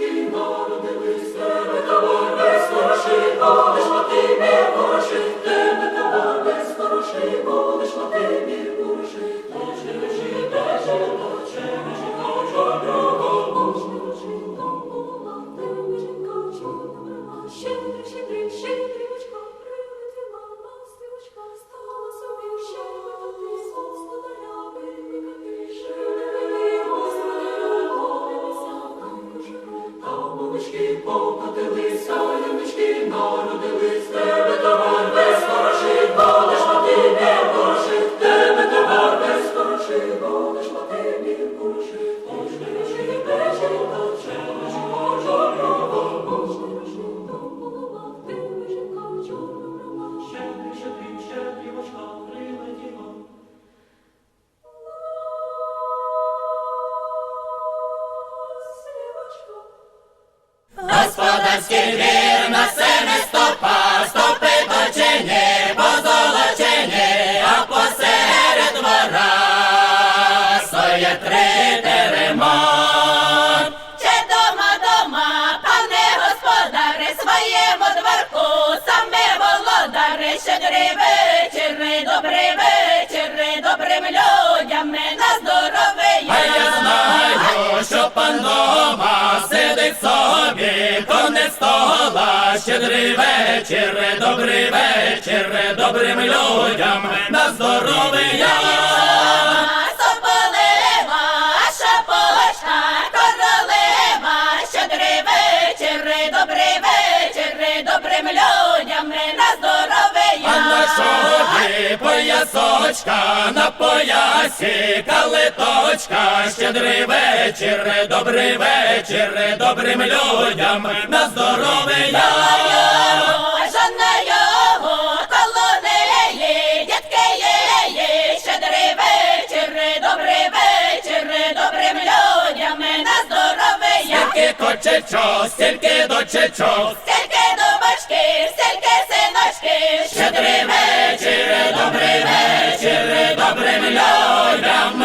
Наші народились. Покотилися, янички народили. Нас вірна, це не щедрий вечір, добрий вечір, добрим людям на здоров'я. точка на поясі, калиточка, щедрий вечір, добрий вечір, добрим людям на здоровий Кочечо, стільки до чечо, стільки до бачки. стільки Ще Щедрий вечір, добрий вечір, добрим людям.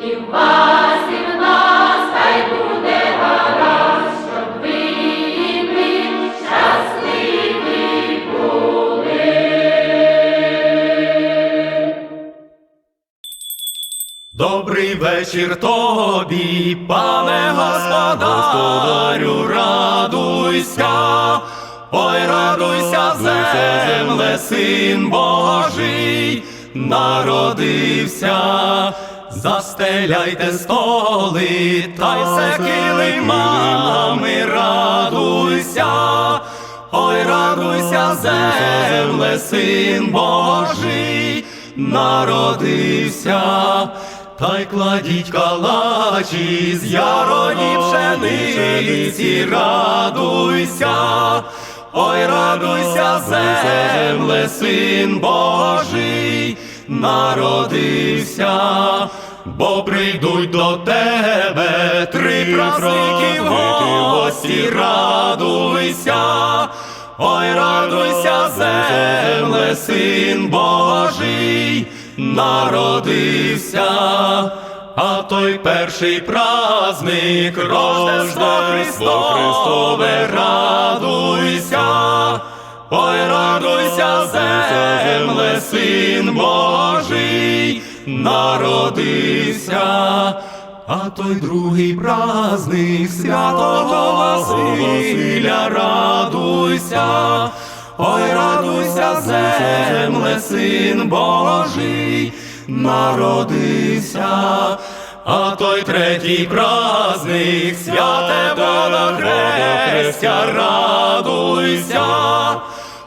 і в вас, в нас хай буде гаразд, щоб ви і ми. Добрий вечір тобі, пане господарю, радуйся, ой, радуйся, земле, син Божий народився, застеляйте столи, та й все килимами радуйся, ой, радуйся, земле, син Божий, народився. Та й кладіть калачі з яроні пшениці, радуйся, ой, радуйся, земле, син Божий, народився, бо прийдуть до тебе три праздники в гості, радуйся, ой, радуйся, земле, син Божий, народився. А той перший праздник Рождество Христове, ой, радуйся, земле, син Божий, народився. А той другий праздник святого Василя, радуйся, ой, радуйся, земле, син Божий, народився. А той третій праздник святе Хрестя, радуйся,